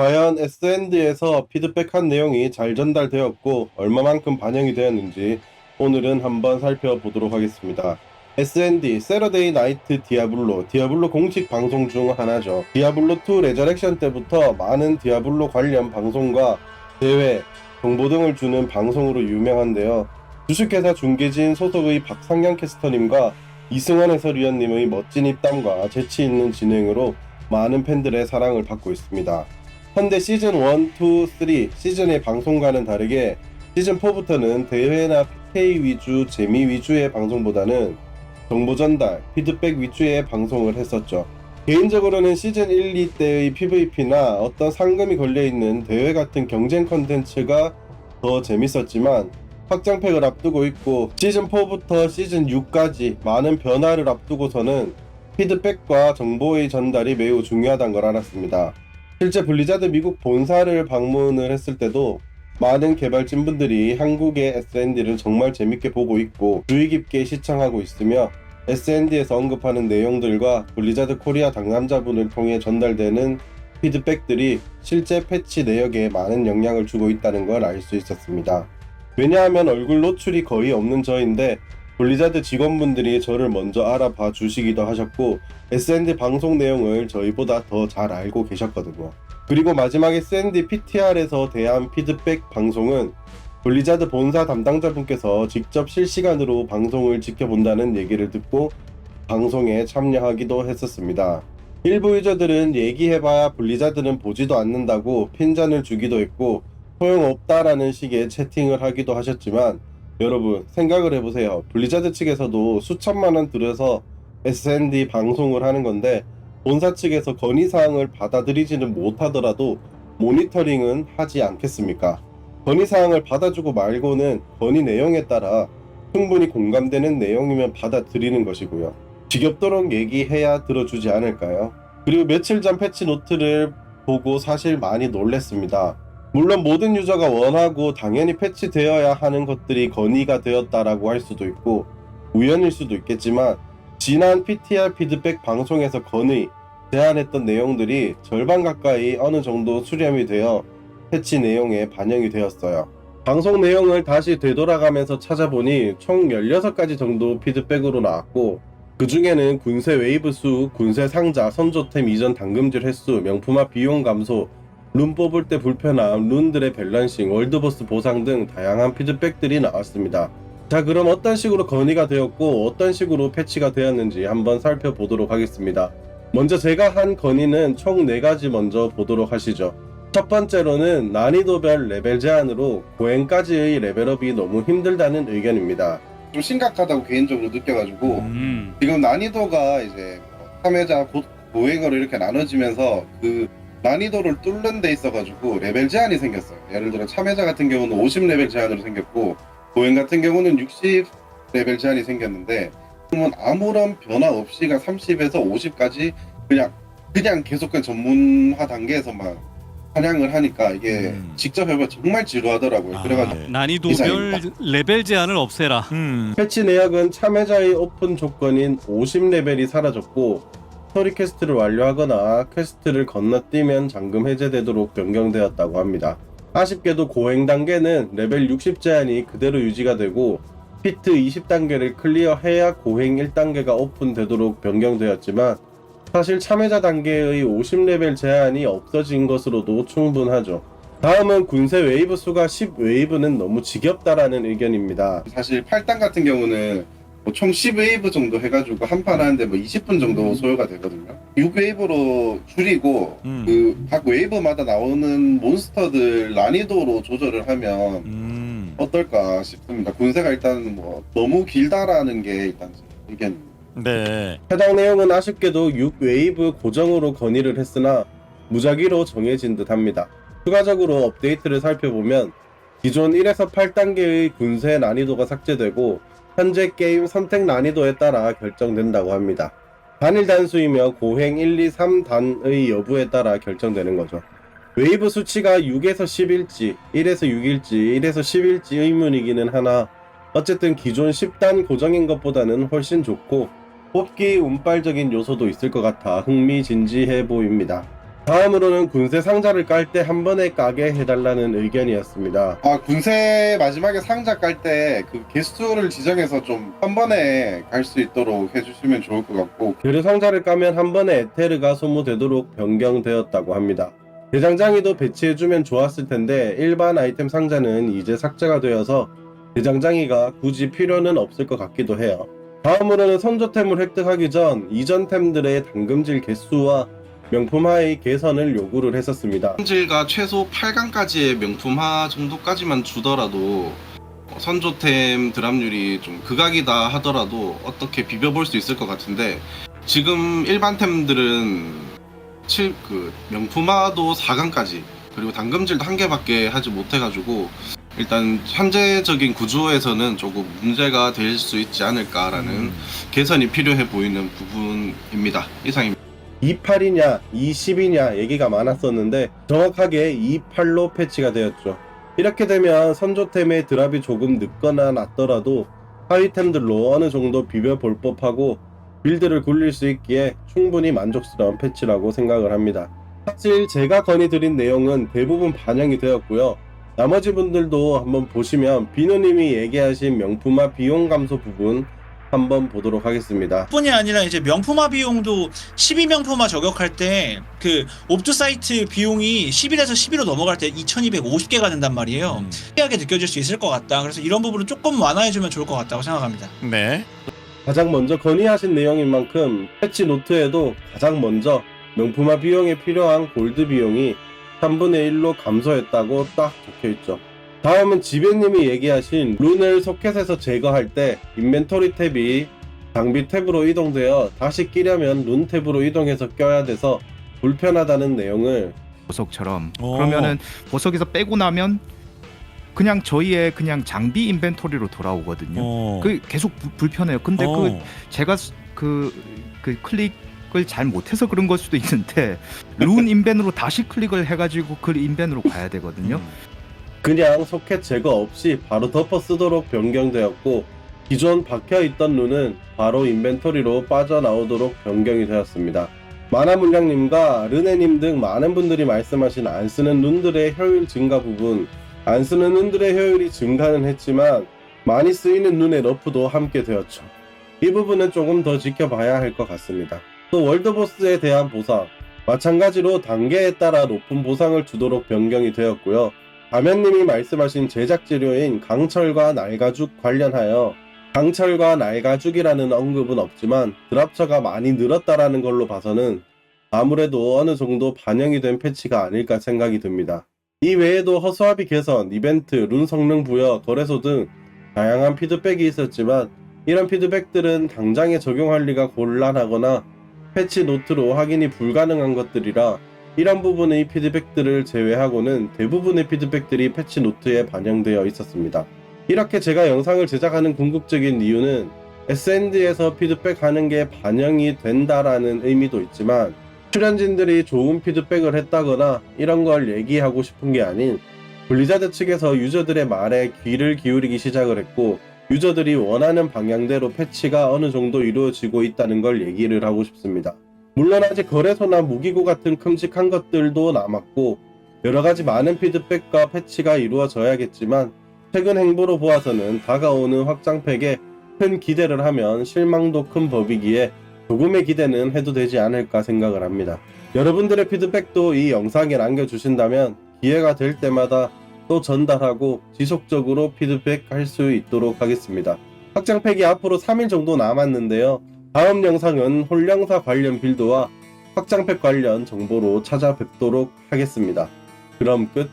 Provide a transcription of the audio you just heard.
과연 SND에서 피드백한 내용이 잘 전달되었고 얼마만큼 반영이 되었는지 오늘은 한번 살펴보도록 하겠습니다. SND 세러데이 나이트 디아블로 디아블로 공식 방송 중 하나죠. 디아블로 2 레저렉션 때부터 많은 디아블로 관련 방송과 대회, 정보 등을 주는 방송으로 유명한데요. 주식회사 중계진 소속의 박상현 캐스터님과 이승환 해설위원님의 멋진 입담과 재치 있는 진행으로 많은 팬들의 사랑을 받고 있습니다. 현대 시즌 1, 2, 3 시즌의 방송과는 다르게 시즌 4부터는 대회나 PK 위주, 재미 위주의 방송보다는 정보 전달, 피드백 위주의 방송을 했었죠. 개인적으로는 시즌 1, 2 때의 PVP나 어떤 상금이 걸려있는 대회 같은 경쟁 컨텐츠가 더 재밌었지만 확장팩을 앞두고 있고 시즌 4부터 시즌 6까지 많은 변화를 앞두고서는 피드백과 정보의 전달이 매우 중요하다는 걸 알았습니다. 실제 블리자드 미국 본사를 방문을 했을 때도 많은 개발진분들이 한국의 SND를 정말 재밌게 보고 있고 주의 깊게 시청하고 있으며 SND에서 언급하는 내용들과 블리자드 코리아 당담자분을 통해 전달되는 피드백들이 실제 패치 내역에 많은 영향을 주고 있다는 걸 알 수 있었습니다. 왜냐하면 얼굴 노출이 거의 없는 저인데 블리자드 직원분들이 저를 먼저 알아봐 주시기도 하셨고 SND 방송 내용을 저희보다 더 잘 알고 계셨거든요. 그리고 마지막에 SND PTR에서 대한 피드백 방송은 블리자드 본사 담당자분께서 직접 실시간으로 방송을 지켜본다는 얘기를 듣고 방송에 참여하기도 했었습니다. 일부 유저들은 얘기해봐야 블리자드는 보지도 않는다고 핀잔을 주기도 했고 소용없다라는 식의 채팅을 하기도 하셨지만 여러분 생각을 해보세요. 블리자드 측에서도 수천만 원 들여서 SND 방송을 하는 건데 본사 측에서 건의사항을 받아들이지는 못하더라도 모니터링은 하지 않겠습니까? 건의사항을 받아주고 말고는 건의 내용에 따라 충분히 공감되는 내용이면 받아들이는 것이고요. 지겹도록 얘기해야 들어주지 않을까요? 그리고 며칠 전 패치 노트를 보고 사실 많이 놀랬습니다. 물론 모든 유저가 원하고 당연히 패치되어야 하는 것들이 건의가 되었다라고 할 수도 있고 우연일 수도 있겠지만 지난 PTR 피드백 방송에서 건의, 제안했던 내용들이 절반 가까이 어느 정도 수렴이 되어 패치 내용에 반영이 되었어요. 방송 내용을 다시 되돌아가면서 찾아보니 총 16가지 정도 피드백으로 나왔고 그 중에는 군세 웨이브 수, 군세 상자, 선조템 이전 당금질 횟수, 명품화 비용 감소, 룬 뽑을 때 불편함, 룬들의 밸런싱, 월드보스 보상 등 다양한 피드백들이 나왔습니다. 자 그럼 어떤 식으로 건의가 되었고 어떤 식으로 패치가 되었는지 한번 살펴보도록 하겠습니다. 먼저 제가 한 건의는 총 4가지 먼저 보도록 하시죠. 첫 번째로는 난이도별 레벨 제한으로 고행까지의 레벨업이 너무 힘들다는 의견입니다. 좀 심각하다고 개인적으로 느껴가지고 음. 지금 난이도가 이제 뭐 참여자 고, 고행으로 이렇게 나눠지면서 그 난이도를 뚫는 데 있어가지고 레벨 제한이 생겼어요. 예를 들어 참여자 같은 경우는 50레벨 제한으로 생겼고 고행 같은 경우는 60 레벨 제한이 생겼는데 그러면 아무런 변화 없이가 30에서 50까지 그냥 그냥 계속 그 전문화 단계에서만 사냥을 하니까 이게 음. 직접 해보면 정말 지루하더라고요. 아, 그래가지고 난이도별 이상입니다. 레벨 제한을 없애라. 음. 패치 내역은 참여자의 오픈 조건인 50레벨이 사라졌고 스토리 퀘스트를 완료하거나 퀘스트를 건너뛰면 잠금 해제되도록 변경되었다고 합니다. 아쉽게도 고행 단계는 레벨 60 제한이 그대로 유지가 되고 피트 20단계를 클리어해야 고행 1단계가 오픈되도록 변경되었지만 사실 참여자 단계의 50레벨 제한이 없어진 것으로도 충분하죠. 다음은 군세 웨이브 수가 10 웨이브는 너무 지겹다라는 의견입니다. 사실 8단 같은 경우는 뭐총 10웨이브 정도 해가지고 한 판 하는데 뭐 20분 정도 소요가 되거든요. 6웨이브로 줄이고 음. 그 각 웨이브마다 나오는 몬스터들 난이도로 조절을 하면 음. 어떨까 싶습니다. 군세가 일단 뭐 너무 길다라는 게 일단 제 의견. 네. 해당 내용은 아쉽게도 6웨이브 고정으로 건의를 했으나 무작위로 정해진 듯 합니다. 추가적으로 업데이트를 살펴보면 기존 1에서 8단계의 군세 난이도가 삭제되고 현재 게임 선택 난이도에 따라 결정된다고 합니다. 단일 단수이며 고행 1, 2, 3단의 여부에 따라 결정되는 거죠. 웨이브 수치가 6에서 10일지, 1에서 6일지, 1에서 10일지 의문이기는 하나 어쨌든 기존 10단 고정인 것보다는 훨씬 좋고 뽑기 운빨적인 요소도 있을 것 같아 흥미진지해 보입니다. 다음으로는 군세 상자를 깔 때 한 번에 까게 해달라는 의견이었습니다. 아 군세 마지막에 상자 깔 때 그 개수를 지정해서 좀 한 번에 갈 수 있도록 해주시면 좋을 것 같고 교류 상자를 까면 한 번에 에테르가 소모되도록 변경되었다고 합니다. 대장장이도 배치해주면 좋았을 텐데 일반 아이템 상자는 이제 삭제가 되어서 대장장이가 굳이 필요는 없을 것 같기도 해요. 다음으로는 선조템을 획득하기 전 이전 템들의 당금질 개수와 명품화의 개선을 요구를 했었습니다. 품질과 최소 8강까지의 명품화 정도까지만 주더라도 어, 선조템 드랍률이 좀 극악이다 하더라도 어떻게 비벼볼 수 있을 것 같은데 지금 일반 템들은 7, 그 명품화도 4강까지 그리고 당금질도 한 개밖에 하지 못해가지고 일단 현재적인 구조에서는 조금 문제가 될 수 있지 않을까라는 음. 개선이 필요해 보이는 부분입니다. 이상입니다. 28이냐 20이냐 얘기가 많았었는데 정확하게 28로 패치가 되었죠. 이렇게 되면 선조템의 드랍이 조금 늦거나 낮더라도 하위템들로 어느 정도 비벼볼 법하고 빌드를 굴릴 수 있기에 충분히 만족스러운 패치라고 생각을 합니다. 사실 제가 건의드린 내용은 대부분 반영이 되었고요. 나머지 분들도 한번 보시면 비누님이 얘기하신 명품화 비용 감소 부분 한번 보도록 하겠습니다. 뿐이 아니라 이제 명품화 비용도 12명품화 저격할 때 그 옵트 사이트 비용이 10일에서 11로 넘어갈 때 2250개가 된단 말이에요. 음. 특이하게 느껴질 수 있을 것 같다. 그래서 이런 부분을 조금 완화해주면 좋을 것 같다고 생각합니다. 네. 가장 먼저 건의하신 내용인 만큼 패치 노트에도 가장 먼저 명품화 비용에 필요한 골드 비용이 3분의 1로 감소했다고 딱 적혀 있죠. 다음은 지배님이 얘기하신 룬을 소켓에서 제거할 때 인벤토리 탭이 장비 탭으로 이동되어 다시 끼려면 룬 탭으로 이동해서 껴야 돼서 불편하다는 내용을 보석처럼 오. 그러면은 보석에서 빼고 나면 그냥 저희의 그냥 장비 인벤토리로 돌아오거든요. 어. 그 계속 부- 불편해요. 근데 그 제가 그, 그 클릭을 잘 못해서 그런 걸 수도 있는데 룬 인벤으로 다시 클릭을 해가지고 그 인벤으로 가야 되거든요. 그냥 소켓 제거 없이 바로 덮어 쓰도록 변경되었고 기존 박혀있던 룬은 바로 인벤토리로 빠져나오도록 변경이 되었습니다. 마나물량님과 르네님 등 많은 분들이 말씀하신 안 쓰는 룬들의 효율 증가 부분 안 쓰는 룬들의 효율이 증가는 했지만 많이 쓰이는 룬의 러프도 함께 되었죠. 이 부분은 조금 더 지켜봐야 할 것 같습니다. 또 월드보스에 대한 보상 마찬가지로 단계에 따라 높은 보상을 주도록 변경이 되었고요. 가면님이 말씀하신 제작 재료인 강철과 날가죽 관련하여 강철과 날가죽이라는 언급은 없지만 드랍처가 많이 늘었다라는 걸로 봐서는 아무래도 어느 정도 반영이 된 패치가 아닐까 생각이 듭니다. 이 외에도 허수아비 개선, 이벤트, 룬 성능 부여, 거래소 등 다양한 피드백이 있었지만 이런 피드백들은 당장에 적용하기가 곤란하거나 패치 노트로 확인이 불가능한 것들이라 이런 부분의 피드백들을 제외하고는 대부분의 피드백들이 패치 노트에 반영되어 있었습니다. 이렇게 제가 영상을 제작하는 궁극적인 이유는 SND에서 피드백하는 게 반영이 된다라는 의미도 있지만 출연진들이 좋은 피드백을 했다거나 이런 걸 얘기하고 싶은 게 아닌 블리자드 측에서 유저들의 말에 귀를 기울이기 시작을 했고 유저들이 원하는 방향대로 패치가 어느 정도 이루어지고 있다는 걸 얘기를 하고 싶습니다. 물론 아직 거래소나 무기고 같은 큼직한 것들도 남았고 여러 가지 많은 피드백과 패치가 이루어져야겠지만 최근 행보로 보아서는 다가오는 확장팩에 큰 기대를 하면 실망도 큰 법이기에 조금의 기대는 해도 되지 않을까 생각을 합니다. 여러분들의 피드백도 이 영상에 남겨주신다면 기회가 될 때마다 또 전달하고 지속적으로 피드백할 수 있도록 하겠습니다. 확장팩이 앞으로 3일 정도 남았는데요. 다음 영상은 홀령사 관련 빌드와 확장팩 관련 정보로 찾아뵙도록 하겠습니다. 그럼 끝.